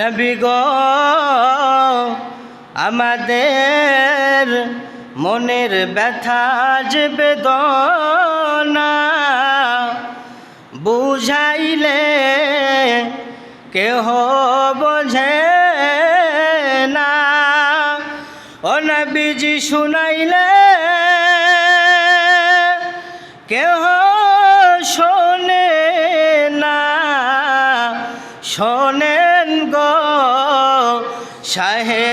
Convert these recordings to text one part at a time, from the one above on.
নবী গো, আমাদের মনের ব্যথা যে বেদনা, বুঝাইলে কেহ বোঝে না। ও নবীজি শুনাইলে কেহ শোনেন গো শাহে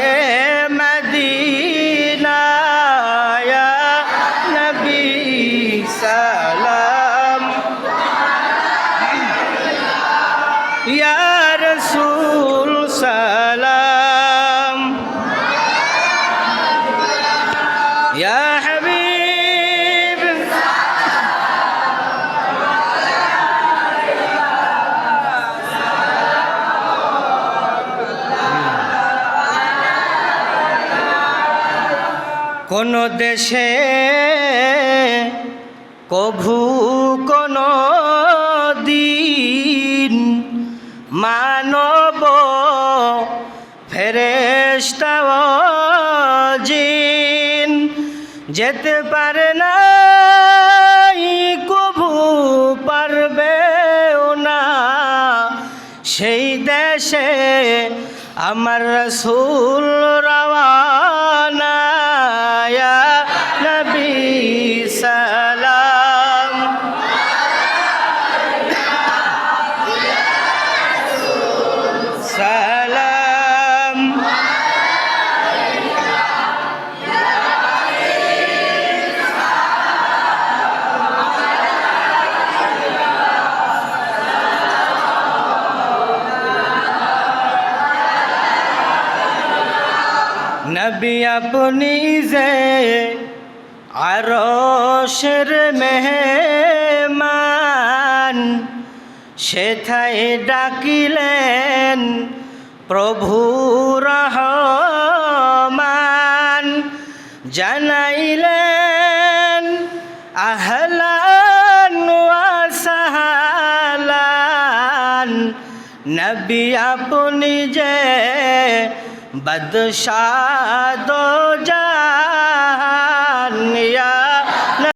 মদিনা নবী সালাম। ইয়া কোন দেশে কভু কোন দিন মানব ফেরেস্তা জিন যেতে পারে না কভু পারবে না। সেই দেশে আমার রসুল নবী আপনি যে আরশের মেহমান, সেথায় ডাকিলেন প্রভু রহমান। জানাইলেন, আহলান সাহালান, নবী আপনি যে बदशाह दो जानिया